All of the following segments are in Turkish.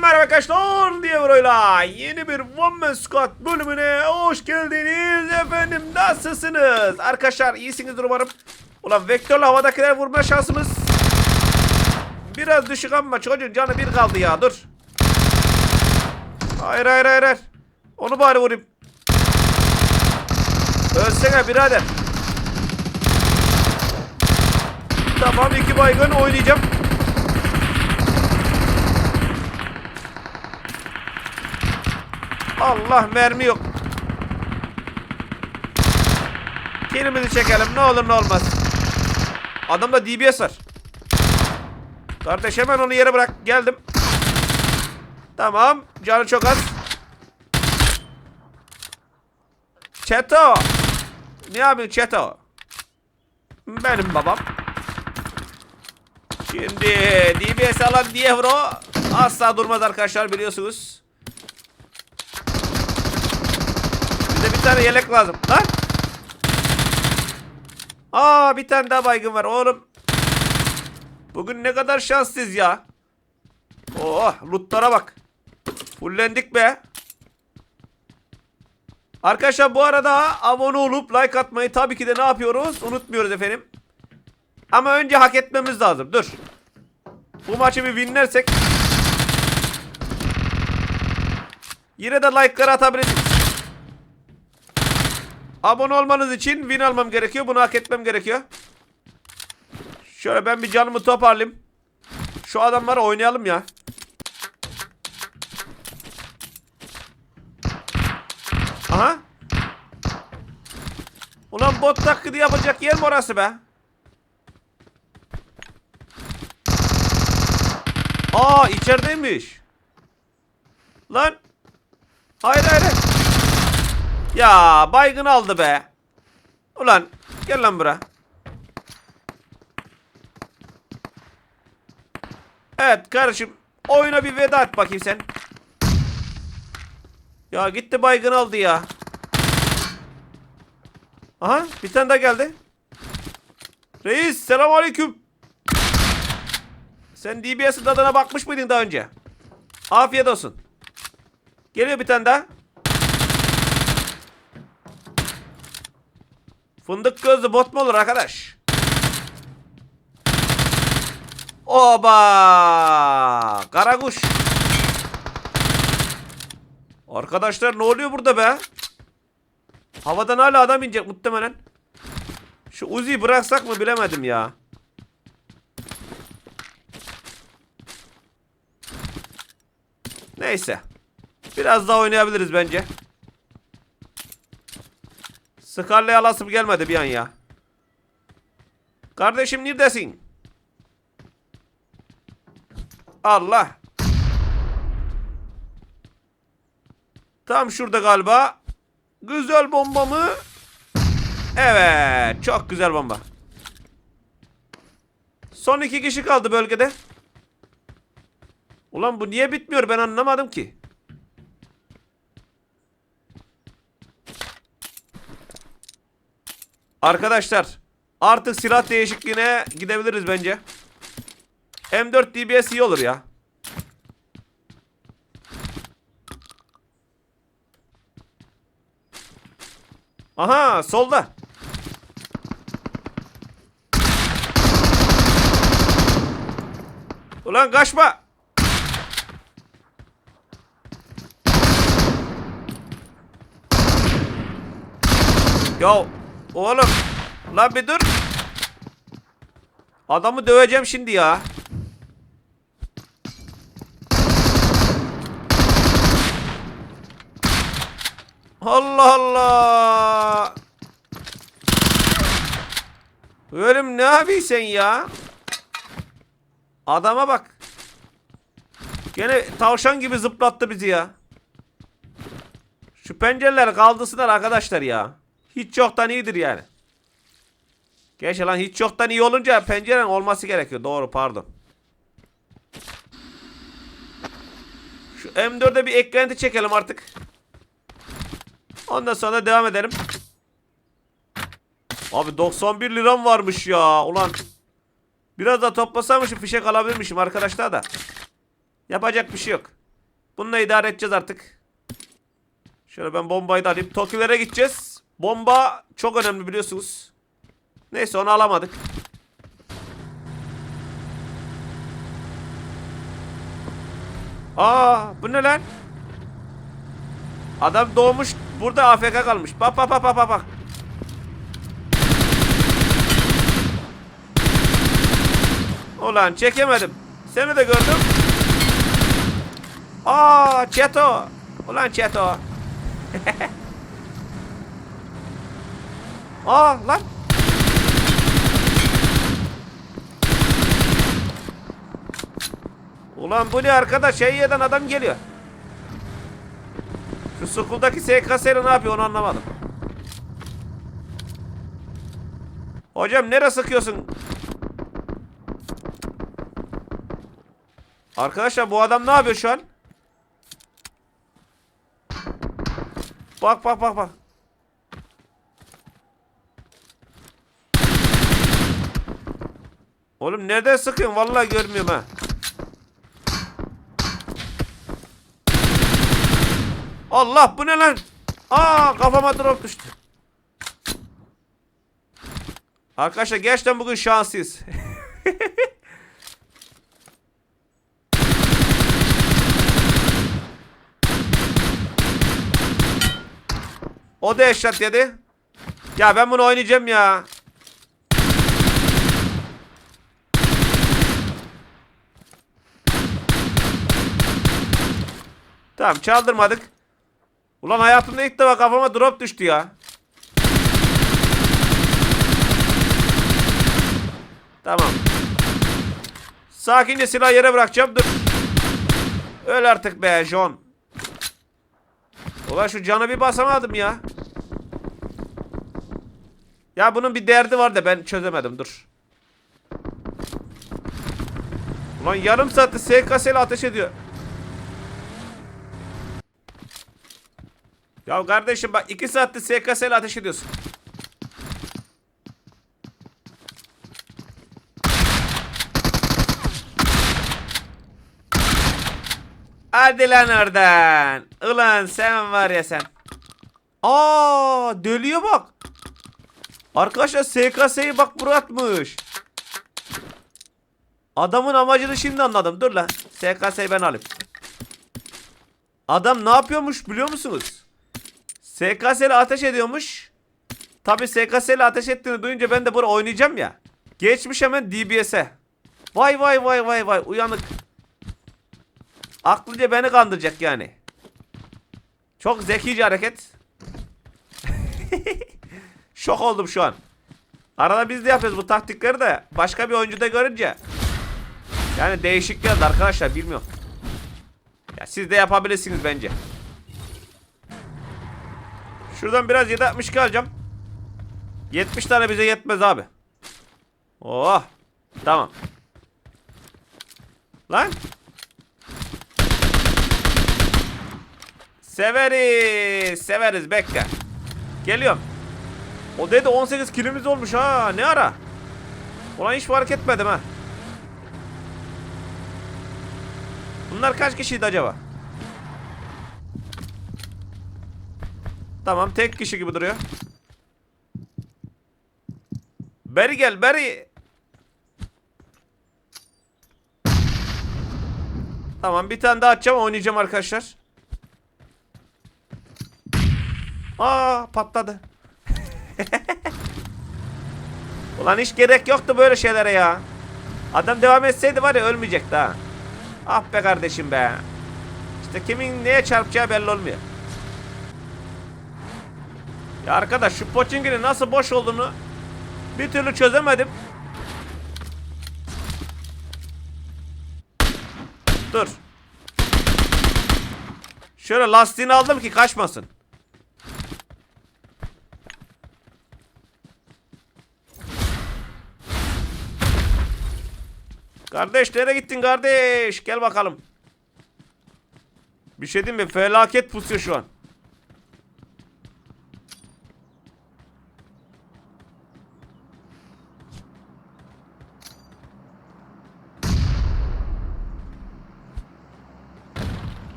Merhaba arkadaşlar diye burayla yeni bir One Man Squad bölümüne hoş geldiniz efendim. Nasılsınız? Arkadaşlar iyisinizdir umarım. Ulan vektörle havadakiler vurma şansımız biraz düşük ama çocuğun canı bir kaldı ya dur. Hayır hayır hayır, hayır. onu bari vurayım. Ölsene birader. Tamam iki baygın oynayacağım Allah mermi yok. Kilimizi çekelim ne olur ne olmaz. Adamda DBS var. Kardeş hemen onu yere bırak. Geldim. Tamam. Canı çok az. Çeto. Ne yapıyorsun Çeto? Benim babam. Şimdi DBS alan Dievro asla durmaz arkadaşlar biliyorsunuz. Bir tane yelek lazım. Lan. Aa bir tane daha baygın var oğlum. Bugün ne kadar şanssız ya. Oh lootlara bak. Fullendik be. Arkadaşlar bu arada abone olup like atmayı tabii ki de ne yapıyoruz? Unutmuyoruz efendim. Ama önce hak etmemiz lazım. Dur. Bu maçı bir winlersek. Yine de like'ları atabilirsiniz. Abone olmanız için win almam gerekiyor. Bunu hak etmem gerekiyor. Şöyle ben bir canımı toparlayayım. Şu adamları oynayalım ya. Aha. Ulan bot taklidi yapacak yer mi orası be? Aa içerideymiş. Lan. Hayır hayır. hayır. Ya baygın aldı be. Ulan gel lan bura. Evet kardeşim oyuna bir veda et bakayım sen. Ya gitti baygın aldı ya. Aha bir tane daha geldi. Reis selam aleyküm. Sen DBS'in tadına bakmış mıydın daha önce? Afiyet olsun. Geliyor bir tane daha. Fındık gözlü bot mu olur arkadaş? Oba! Karakuş. Arkadaşlar ne oluyor burada be? Havadan hala adam inecek muhtemelen. Şu Uzi'yi bıraksak mı bilemedim ya. Neyse. Biraz daha oynayabiliriz bence. Scarlet'e alasım gelmedi bir an ya. Kardeşim neredesin? Allah. Tam şurada galiba. Güzel bomba mı? Evet. Çok güzel bomba. Son iki kişi kaldı bölgede. Ulan bu niye bitmiyor ben anlamadım ki. Arkadaşlar artık silah değişikliğine gidebiliriz bence. M4 DBS iyi olur ya. Aha solda. Ulan kaçma. Ya oğlum lan bir dur. Adamı döveceğim şimdi ya. Allah Allah. Oğlum ne yapıyorsun ya? Adama bak. Gene tavşan gibi zıplattı bizi ya. Şu pencereler kaldısınlar arkadaşlar ya. Hiç yoktan iyidir yani. Gerçi lan hiç yoktan iyi olunca pencerenin olması gerekiyor. Doğru pardon. Şu M4'e bir eklenti çekelim artık. Ondan sonra devam edelim. Abi 91 liram varmış ya. Ulan. Biraz da toplasaymışım fişek alabilirmişim arkadaşlar da. Yapacak bir şey yok. Bununla idare edeceğiz artık. Şöyle ben bombayı da alayım. Tokilere gideceğiz. Bomba çok önemli biliyorsunuz. Neyse onu alamadık. Aa bu ne lan? Adam doğmuş burada AFK kalmış. Bak bak bak bak bak. Ulan çekemedim. Seni de gördüm. Aa Çeto. Ulan Çeto. Aa lan. Ulan bu ne arkadaş? Şey yeden adam geliyor. Şu Skull'daki SKS'li ne yapıyor onu anlamadım. Hocam nereye sıkıyorsun? Arkadaşlar bu adam ne yapıyor şu an? Bak bak bak bak. Oğlum nereden sıkıyorsun? Vallahi görmüyorum ha. Allah bu ne lan? Aa kafama drop düştü. Arkadaşlar gerçekten bugün şanslıyız. o da eşat yedi. Ya ben bunu oynayacağım ya. Tamam çaldırmadık. Ulan hayatımda ilk defa kafama drop düştü ya. Tamam. Sakince silah yere bırakacağım. Dur. Öl artık be John. Ulan şu canı bir basamadım ya. Ya bunun bir derdi var da ben çözemedim. Dur. Ulan yarım saattir SKS ile ateş ediyor. Ya kardeşim bak 2 saattir SKS ile ateş ediyorsun. Hadi lan oradan. Ulan sen var ya sen. Aa dölüye bak. Arkadaşlar SKS'yi bak buraya atmış. Adamın amacını şimdi anladım. Dur lan. SKS'yi ben alayım. Adam ne yapıyormuş biliyor musunuz? SKS ateş ediyormuş. Tabi SKS ateş ettiğini duyunca ben de buraya oynayacağım ya. Geçmiş hemen DBS'e. Vay vay vay vay vay uyanık. Aklınca beni kandıracak yani. Çok zekice hareket. Şok oldum şu an. Arada biz de yapıyoruz bu taktikleri de başka bir oyuncuda görünce. Yani değişik geldi arkadaşlar bilmiyorum. Ya siz de yapabilirsiniz bence. Şuradan biraz 762 alacağım. 70 tane bize yetmez abi. Oh. Tamam. Lan. Severiz. Severiz bekle. Geliyorum. O dedi 18 kilimiz olmuş ha. Ne ara? Ulan hiç fark etmedim ha. Bunlar kaç kişiydi acaba? Tamam tek kişi gibi duruyor. Beri gel beri. Tamam bir tane daha atacağım oynayacağım arkadaşlar. Aa patladı. Ulan hiç gerek yoktu böyle şeylere ya. Adam devam etseydi var ya ölmeyecekti ha. Ah be kardeşim be. İşte kimin neye çarpacağı belli olmuyor. Ya arkadaş şu Pochinki'nin nasıl boş olduğunu bir türlü çözemedim. Dur. Şöyle lastiğini aldım ki kaçmasın. Kardeş nereye gittin kardeş? Gel bakalım. Bir şey diyeyim mi? Felaket pusuyor şu an.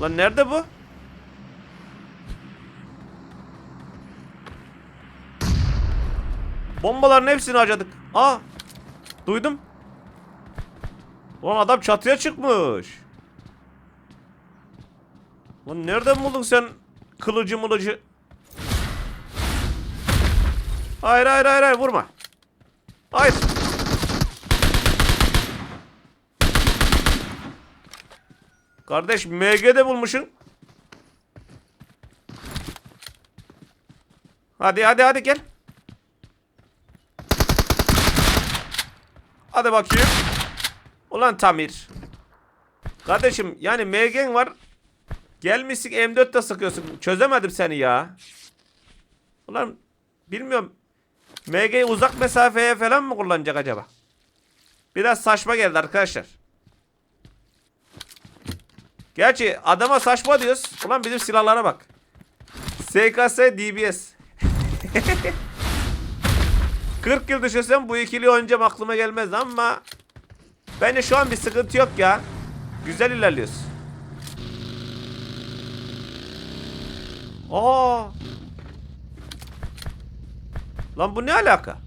Lan nerede bu? Bombaların hepsini harcadık. Aa! Duydum. Lan adam çatıya çıkmış. Lan nereden buldun sen kılıcı mılıcı? Hayır hayır hayır hayır vurma. Hayır. Kardeş MG'de bulmuşsun. Hadi hadi hadi gel. Hadi bakayım. Ulan Tamir. Kardeşim yani MG'n var. Gelmişsin M4'te sıkıyorsun. Çözemedim seni ya. Ulan bilmiyorum. MG'yi uzak mesafeye falan mı kullanacak acaba? Biraz saçma geldi arkadaşlar. Gerçi adama saçma diyoruz. Ulan bizim silahlara bak. SKS DBS. 40 yıl düşünsem bu ikili oynayacağım aklıma gelmez ama bence şu an bir sıkıntı yok ya. Güzel ilerliyoruz. Aa. Lan bu ne alaka?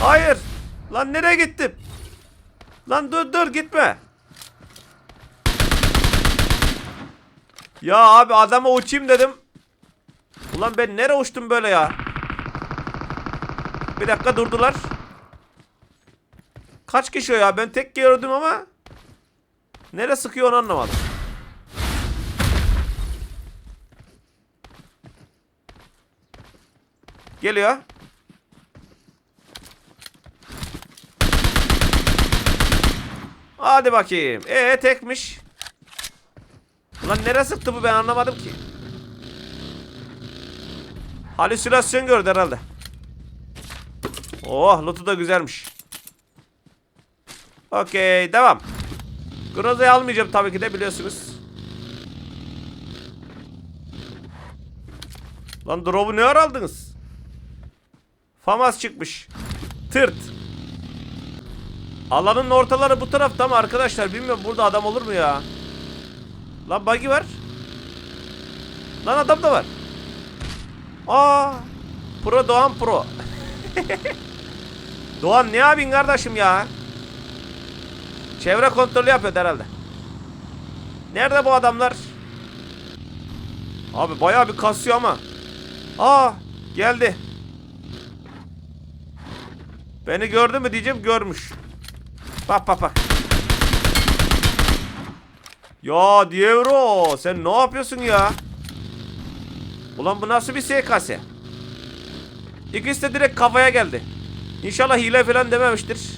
Hayır. Lan nereye gittim? Lan dur dur gitme. Ya abi adama uçayım dedim. Ulan ben nereye uçtum böyle ya? Bir dakika durdular. Kaç kişi o ya? Ben tek gördüm ama. Nereye sıkıyor onu anlamadım. Geliyor. Hadi bakayım. Ee tekmiş. Ulan nereye sıktı bu ben anlamadım ki. Halüsinasyon gördü herhalde. Oh lootu da güzelmiş. Okey devam. Groza'yı almayacağım tabii ki de biliyorsunuz. Lan drop'u ne aldınız? Famas çıkmış. Tırt. Alanın ortaları bu tarafta mı arkadaşlar? Bilmiyorum burada adam olur mu ya? Lan buggy var. Lan adam da var. Aa! Pro Doğan Pro. Doğan ne yapayım kardeşim ya? Çevre kontrolü yapıyor herhalde. Nerede bu adamlar? Abi bayağı bir kasıyor ama. Aa geldi. Beni gördü mü diyeceğim görmüş. Bak bak bak. Ya Dievro sen ne yapıyorsun ya? Ulan bu nasıl bir SKS? İkisi de direkt kafaya geldi. İnşallah hile falan dememiştir.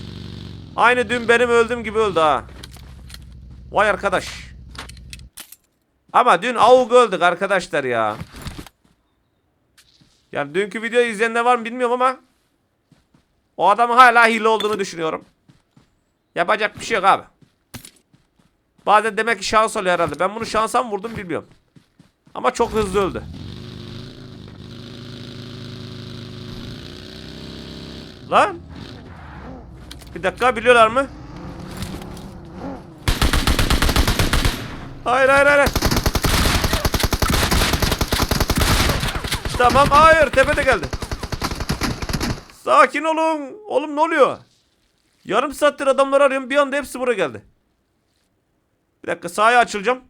Aynı dün benim öldüğüm gibi öldü ha. Vay arkadaş. Ama dün avuk öldük arkadaşlar ya. Yani dünkü videoyu izleyenler var mı bilmiyorum ama o adamın hala hile olduğunu düşünüyorum. Yapacak bir şey yok abi. Bazen demek ki şans oluyor herhalde. Ben bunu şansa mı vurdum bilmiyorum. Ama çok hızlı öldü. Lan. Bir dakika biliyorlar mı? Hayır hayır hayır. Tamam hayır tepede geldi. Sakin olun. Oğlum ne oluyor? Yarım saattir adamları arıyorum bir anda hepsi buraya geldi. Bir dakika sağa açılacağım.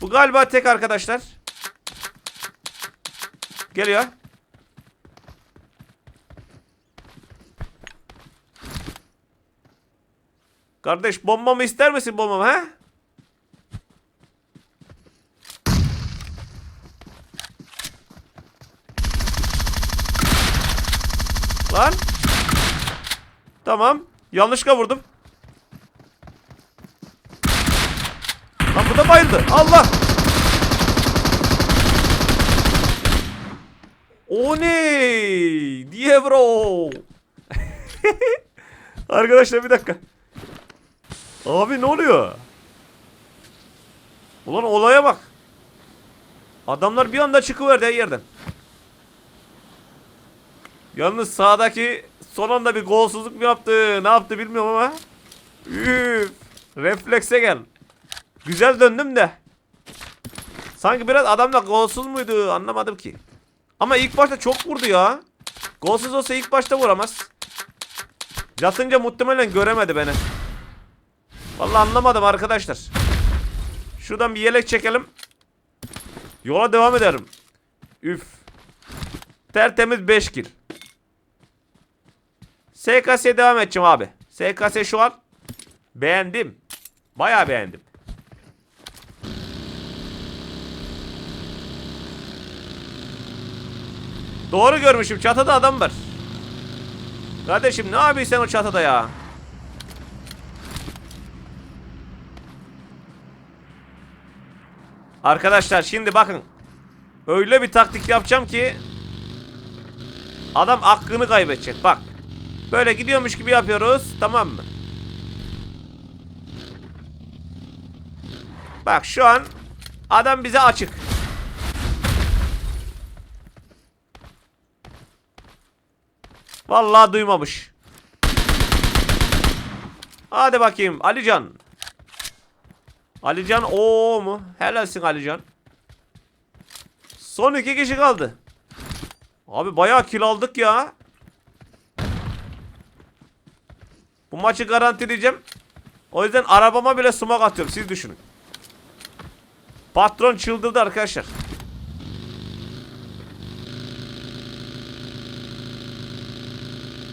Bu galiba tek arkadaşlar. Geliyor. Kardeş bombamı ister misin bombamı ha? Lan. Tamam. Yanlışlıkla vurdum. Lan bu da bayıldı. Allah. O ne? Diye bro. Arkadaşlar bir dakika. Abi ne oluyor? Ulan olaya bak. Adamlar bir anda çıkıverdi her yerden. Yalnız sağdaki son anda bir golsuzluk mu yaptı? Ne yaptı bilmiyorum ama. Üf. Reflekse gel. Güzel döndüm de. Sanki biraz adam da golsuz muydu anlamadım ki. Ama ilk başta çok vurdu ya. Golsuz olsa ilk başta vuramaz. Yatınca muhtemelen göremedi beni. Vallahi anlamadım arkadaşlar. Şuradan bir yelek çekelim. Yola devam ederim. Üf. Tertemiz 5 kill. SKS'ye devam edeceğim abi. SKS şu an beğendim. Bayağı beğendim. Doğru görmüşüm. Çatıda adam var. Kardeşim ne yapıyorsun sen o çatıda ya? Arkadaşlar şimdi bakın. Öyle bir taktik yapacağım ki adam aklını kaybedecek. Bak. Böyle gidiyormuş gibi yapıyoruz. Tamam mı? Bak şu an adam bize açık. Vallahi duymamış. Hadi bakayım Alican. Alican o mu? Helalsin Alican. Son iki kişi kaldı. Abi bayağı kill aldık ya. Bu maçı garantileyeceğim. O yüzden arabama bile sumak atıyorum. Siz düşünün. Patron çıldırdı arkadaşlar.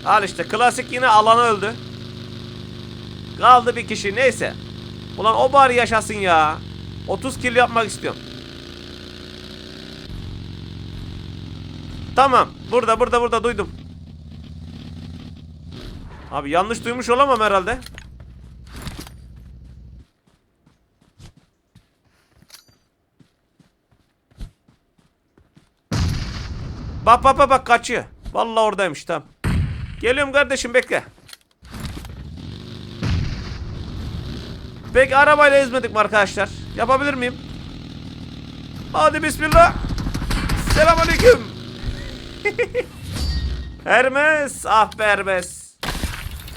Al işte klasik yine alanı öldü. Kaldı bir kişi neyse. Ulan o bari yaşasın ya. 30 kill yapmak istiyorum. Tamam. Burada burada burada duydum. Abi yanlış duymuş olamam herhalde. Bak bak bak bak kaçıyor. Vallahi oradaymış tamam. Geliyorum kardeşim bekle. Peki arabayla ezmedik mi arkadaşlar? Yapabilir miyim? Hadi bismillah. Selamünaleyküm. Hermes, ah be Hermes.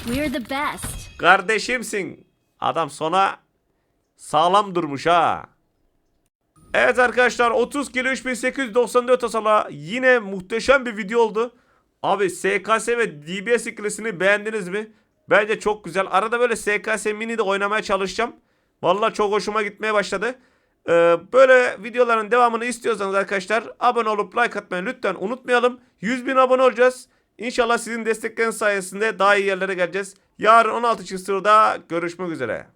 We're the best. Kardeşimsin. Adam sona sağlam durmuş ha. Evet arkadaşlar 30 kilo 3894 hasala yine muhteşem bir video oldu. Abi SKS ve DBS ikilisini beğendiniz mi? Bence çok güzel. Arada böyle SKS mini de oynamaya çalışacağım. Vallahi çok hoşuma gitmeye başladı. Ee, böyle videoların devamını istiyorsanız arkadaşlar abone olup like atmayı lütfen unutmayalım. 100 bin abone olacağız. İnşallah sizin destekleriniz sayesinde daha iyi yerlere geleceğiz. Yarın 16 sırada görüşmek üzere.